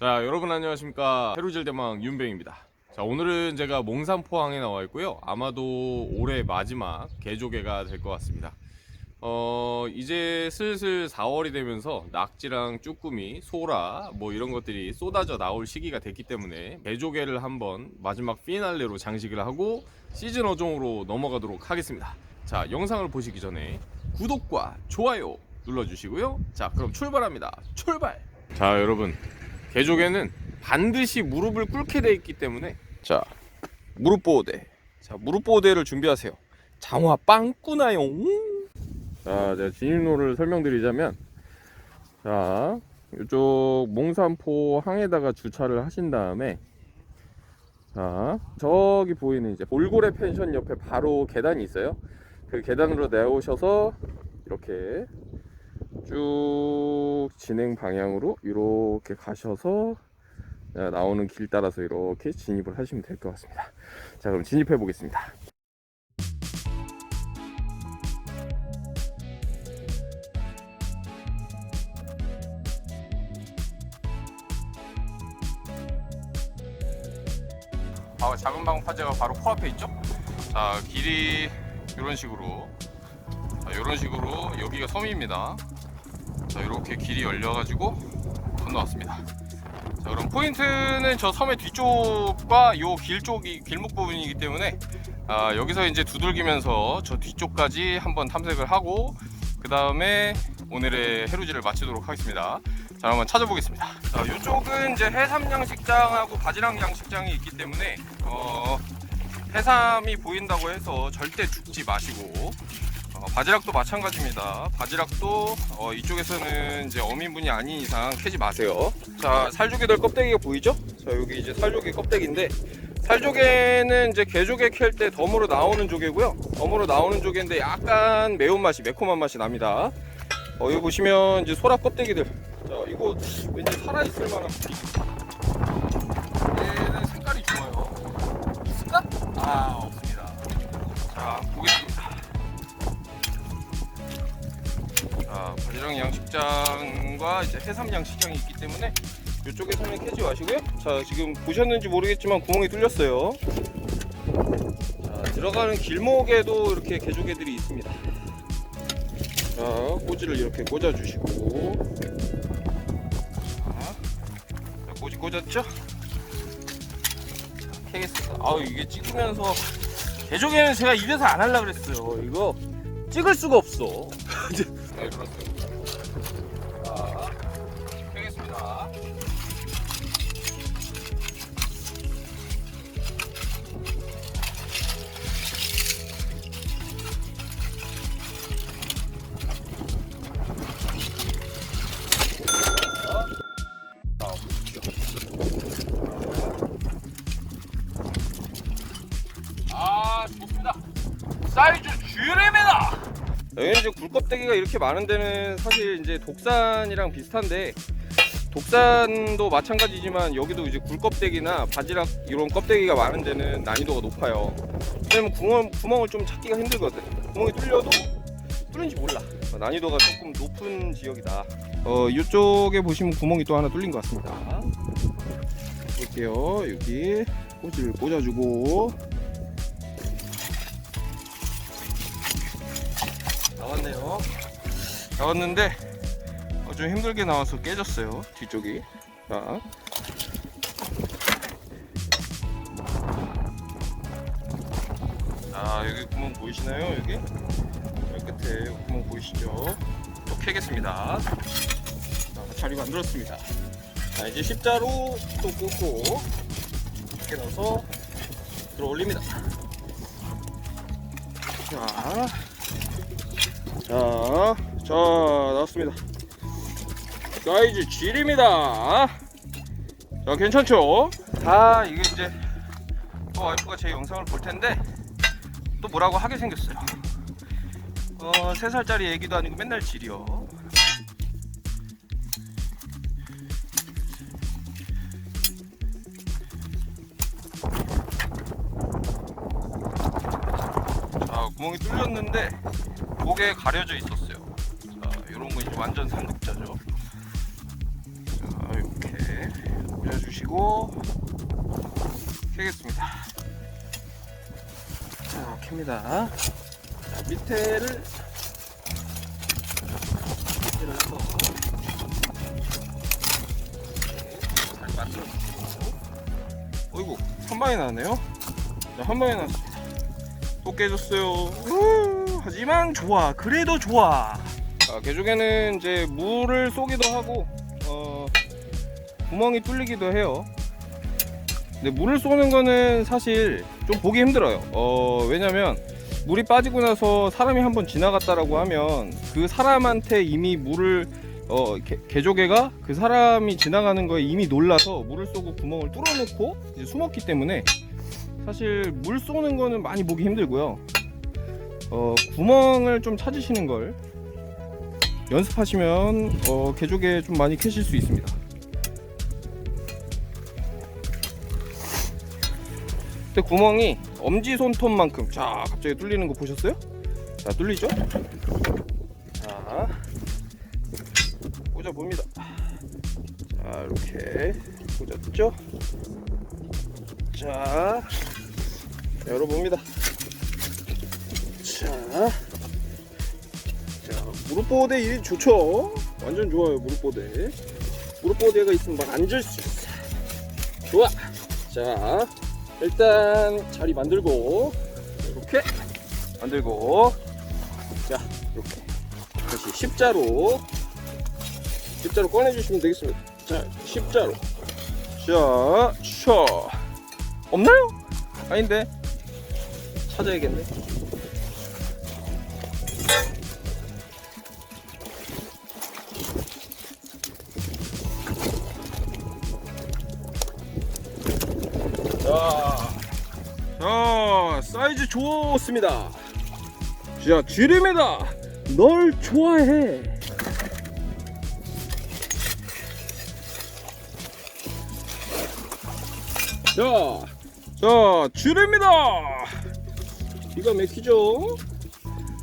자 여러분 안녕하십니까? 해루질 대망 윤뱅입니다. 자 오늘은 제가 몽산포항에 나와 있고요. 아마도 올해 마지막 개조개가 될 것 같습니다. 어 이제 슬슬 4월이 되면서 낙지랑 쭈꾸미 소라 뭐 이런 것들이 쏟아져 나올 시기가 됐기 때문에 개조개를 한번 마지막 피날레로 장식을 하고 시즌 어종으로 넘어가도록 하겠습니다. 자 영상을 보시기 전에 구독과 좋아요 눌러주시고요. 자 그럼 출발합니다. 출발! 자 여러분 개조개는 반드시 무릎을 꿇게 돼 있기 때문에 자 무릎 보호대. 자 무릎 보호대를 준비하세요. 장화 빵꾸나요. 자 제가 진입로를 설명드리자면 자 이쪽 몽산포 항에다가 주차를 하신 다음에 자 저기 보이는 이제 볼고래 펜션 옆에 바로 계단이 있어요. 그 계단으로 내오셔서 이렇게 쭉 진행 방향으로 이렇게 가셔서 나오는 길 따라서 이렇게 진입을 하시면 될 것 같습니다. 자, 그럼 진입해 보겠습니다. 아, 작은 방 화재가 바로 코앞에 있죠? 자, 길이 이런 식으로 자, 이런 식으로 여기가 섬입니다. 자, 이렇게 길이 열려가지고 건너왔습니다. 자, 그럼 포인트는 저 섬의 뒤쪽과 요 길 쪽이 길목 부분이기 때문에 아, 여기서 이제 두들기면서 저 뒤쪽까지 한번 탐색을 하고 그 다음에 오늘의 해루지를 마치도록 하겠습니다. 자, 한번 찾아보겠습니다. 자, 이쪽은 이제 해삼 양식장하고 바지락 양식장이 있기 때문에 어, 해삼이 보인다고 해서 절대 죽지 마시고 어, 바지락도 마찬가지입니다. 바지락도 어, 이쪽에서는 이제 어민분이 아닌 이상 캐지 마세요. 자, 살조개들 껍데기가 보이죠? 자, 여기 이제 살조개 껍데기인데 살조개는 이제 개조개 캘 때 덤으로 나오는 조개고요. 덤으로 나오는 조개인데 약간 매운맛이 매콤한 맛이 납니다. 어, 여기 보시면 이제 소라 껍데기들. 자, 이거 왠지 살아있을 만한 양식장과 이제 해삼 양식장이 있기 때문에 이쪽에서는 캐지 마시고요. 자, 지금 보셨는지 모르겠지만 구멍이 뚫렸어요. 자, 들어가는 길목에도 이렇게 개조개들이 있습니다. 자, 꼬지를 이렇게 꽂아주시고. 자, 자, 꼬지 꽂았죠? 캐겠습니다. 아우, 이게 찍으면서 개조개는 제가 입에서 안 하려고 그랬어요. 이거 찍을 수가 없어. 네, 그렇습니 껍데기가 이렇게 많은 데는 사실 이제 독산이랑 비슷한데 독산도 마찬가지지만 여기도 이제 굴껍데기나 바지락 이런 껍데기가 많은 데는 난이도가 높아요. 왜냐면 구멍, 구멍을 좀 찾기가 힘들거든. 구멍이 뚫려도 뚫린지 몰라. 어, 난이도가 조금 높은 지역이다. 어, 이쪽에 보시면 구멍이 또 하나 뚫린 것 같습니다. 볼게요. 여기 꼬지를 꽂아주고 나왔는데 어, 좀 힘들게 나와서 깨졌어요. 뒤쪽이. 자. 자, 여기 구멍 보이시나요? 여기? 여기 끝에 구멍 보이시죠? 또 캐겠습니다. 자, 자리가 안 들었습니다. 자, 이제 십자로 또 꽂고 이렇게 넣어서 들어 올립니다. 자. 자, 자 나왔습니다. 사이즈 G입니다. 자, 괜찮죠? 아, 이게 이제 또 와이프가 제 영상을 볼 텐데 또 뭐라고 하게 생겼어요. 어, 3살짜리 애기도 아니고 맨날 지려. 자, 구멍이 뚫렸는데 목에 가려져 이제 완전 상급자죠. 자, 이렇게 올려주시고 캐겠습니다. 자, 캡니다. 자, 밑에를 밑에를 한번 잘 만들어주고 어이구 한 방에 나왔네요. 자, 한 방에 나왔습니다. 또 깨졌어요. 우, 하지만 좋아. 그래도 좋아. 자, 개조개는 이제 물을 쏘기도 하고 어, 구멍이 뚫리기도 해요. 근데 물을 쏘는 거는 사실 좀 보기 힘들어요. 어, 왜냐면 물이 빠지고 나서 사람이 한번 지나갔다라고 하면 그 사람한테 이미 물을 어, 개, 개조개가 그 사람이 지나가는 거에 이미 놀라서 물을 쏘고 구멍을 뚫어놓고 숨었기 때문에 사실 물 쏘는 거는 많이 보기 힘들고요. 어, 구멍을 좀 찾으시는 걸 연습하시면 어, 개조개 좀 많이 캐실 수 있습니다. 근데 구멍이 엄지 손톱만큼 자 갑자기 뚫리는 거 보셨어요? 자 뚫리죠? 자 꽂아 봅니다. 자 이렇게 꽂았죠? 자 열어봅니다. 자, 자 무릎 보호대 일 좋죠? 완전 좋아요 무릎 보호대. 무릎 보호대가 있으면 막 앉을 수 있어. 좋아. 자 일단 자리 만들고 이렇게 만들고 자 이렇게 다시 십자로 십자로 꺼내주시면 되겠습니다. 자 십자로 자 셔. 없나요? 아닌데 찾아야겠네. 자, 자 사이즈 좋습니다. 자 지름이다. 널 좋아해. 자, 자, 주례입니다. 기가 막히죠?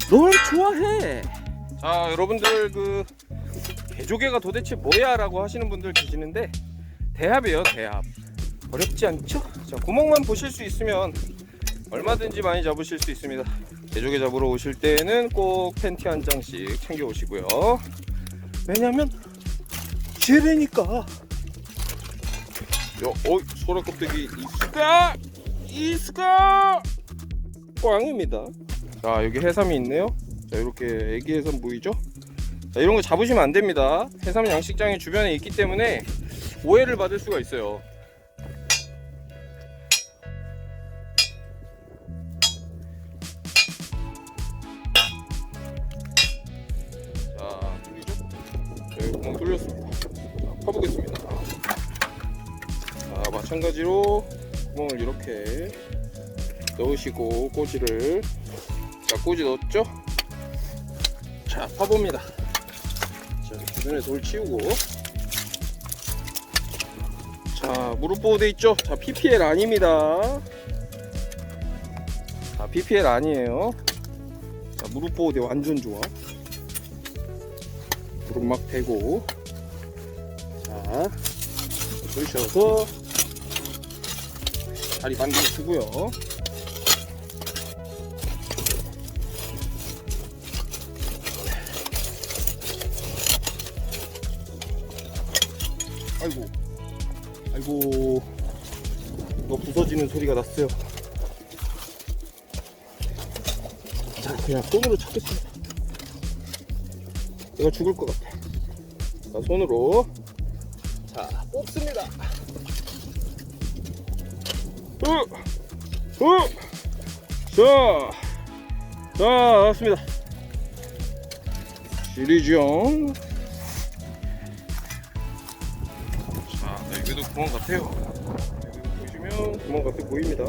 널 좋아해. 자, 여러분들 그 개조개가 도대체 뭐야라고 하시는 분들 계시는데 대합이에요, 대합. 어렵지 않죠? 자, 구멍만 보실 수 있으면 얼마든지 많이 잡으실 수 있습니다. 개조개 잡으러 오실 때는 꼭 팬티 한 장씩 챙겨 오시고요. 왜냐면 지뢰니까. 야, 어이, 소라 껍데기 이스까 이스까 꽝입니다. 자, 여기 해삼이 있네요. 자, 이렇게 애기 해삼 보이죠? 자, 이런 거 잡으시면 안 됩니다. 해삼 양식장이 주변에 있기 때문에 오해를 받을 수가 있어요. 여기 구멍 뚫렸습니다. 자, 파보겠습니다. 자, 마찬가지로 구멍을 이렇게 넣으시고 꼬지를 자, 꼬지 넣었죠? 자, 파봅니다. 자, 주변에 돌 치우고 자, 무릎 보호대 있죠? 자, PPL 아닙니다. 자, PPL 아니에요. 자, 무릎 보호대 완전 좋아. 무릎 막 대고 자, 들으셔서 다리 만들어 주고요. 아이고, 아이고, 이거 부서지는 소리가 났어요. 자, 그냥 손으로 찾겠습니다. 내가 죽을 것 같아. 자, 손으로 자 뽑습니다. 으, 으, 자, 자 나왔습니다. 시리즈형. 자, 네, 여기도 구멍 같아요. 여기 보시면 구멍 같아 보입니다.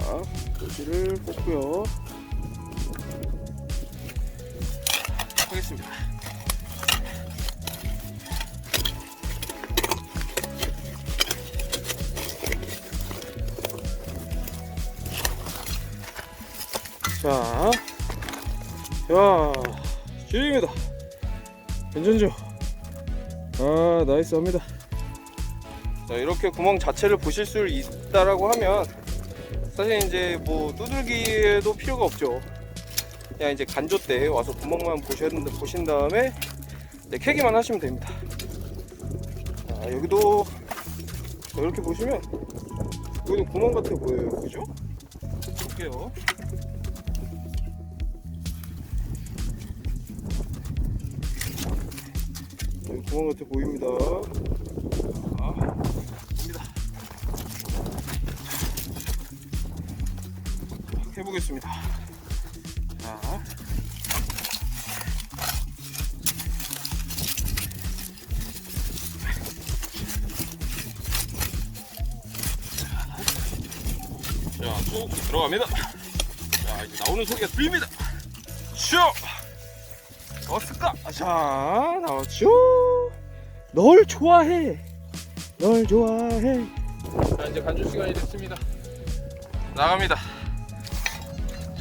자, 도시를 뽑고요. 하겠습니다. 자, 자, 지입니다 괜찮죠? 아, 나이스 합니다. 자, 이렇게 구멍 자체를 보실 수 있다라고 하면 사실 이제 뭐 두들기에도 필요가 없죠. 그냥 이제 간조 때 와서 구멍만 보신, 보신 다음에 네, 캐기만 하시면 됩니다. 자, 여기도 자, 이렇게 보시면 여기도 구멍 같아 보여요. 그죠? 볼게요. 구멍 같아 보입니다. 자, 봅니다. 해보겠습니다. 자. 자, 쭉 들어갑니다. 자, 이제 나오는 소리가 들립니다. 슈! 어을까 자, 나왔죠? 널 좋아해. 널 좋아해. 자, 이제 간주 시간이 됐습니다. 나갑니다.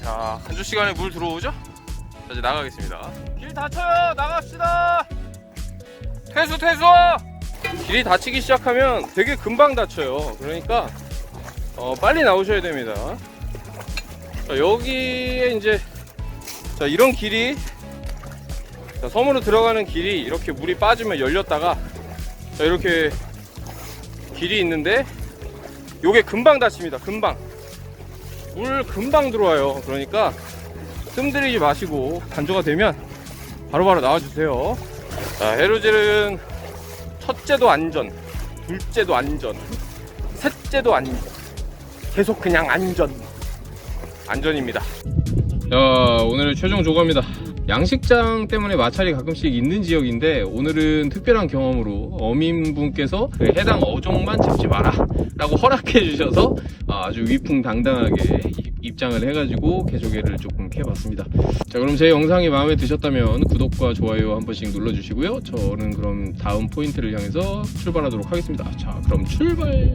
자, 간주 시간에 물 들어오죠? 자, 이제 나가겠습니다. 길 닫혀요. 나갑시다. 퇴수, 퇴수. 길이 닫히기 시작하면 되게 금방 닫혀요. 그러니까 어, 빨리 나오셔야 됩니다. 자, 여기에 이제 자, 이런 길이 자, 섬으로 들어가는 길이 이렇게 물이 빠지면 열렸다가 자, 이렇게 길이 있는데 요게 금방 닫힙니다. 금방. 물 금방 들어와요. 그러니까 뜸들이지 마시고 간조가 되면 바로 바로 나와주세요. 자, 해루질은 첫째도 안전, 둘째도 안전, 셋째도 안전. 계속 그냥 안전. 안전입니다. 자, 오늘의 최종 조과입니다. 양식장 때문에 마찰이 가끔씩 있는 지역인데 오늘은 특별한 경험으로 어민분께서 그 해당 어종만 잡지 마라 라고 허락해 주셔서 아주 위풍당당하게 이- 입장을 해가지고 개조개를 조금 캐봤습니다. 자 그럼 제 영상이 마음에 드셨다면 구독과 좋아요 한 번씩 눌러주시고요. 저는 그럼 다음 포인트를 향해서 출발하도록 하겠습니다. 자 그럼 출발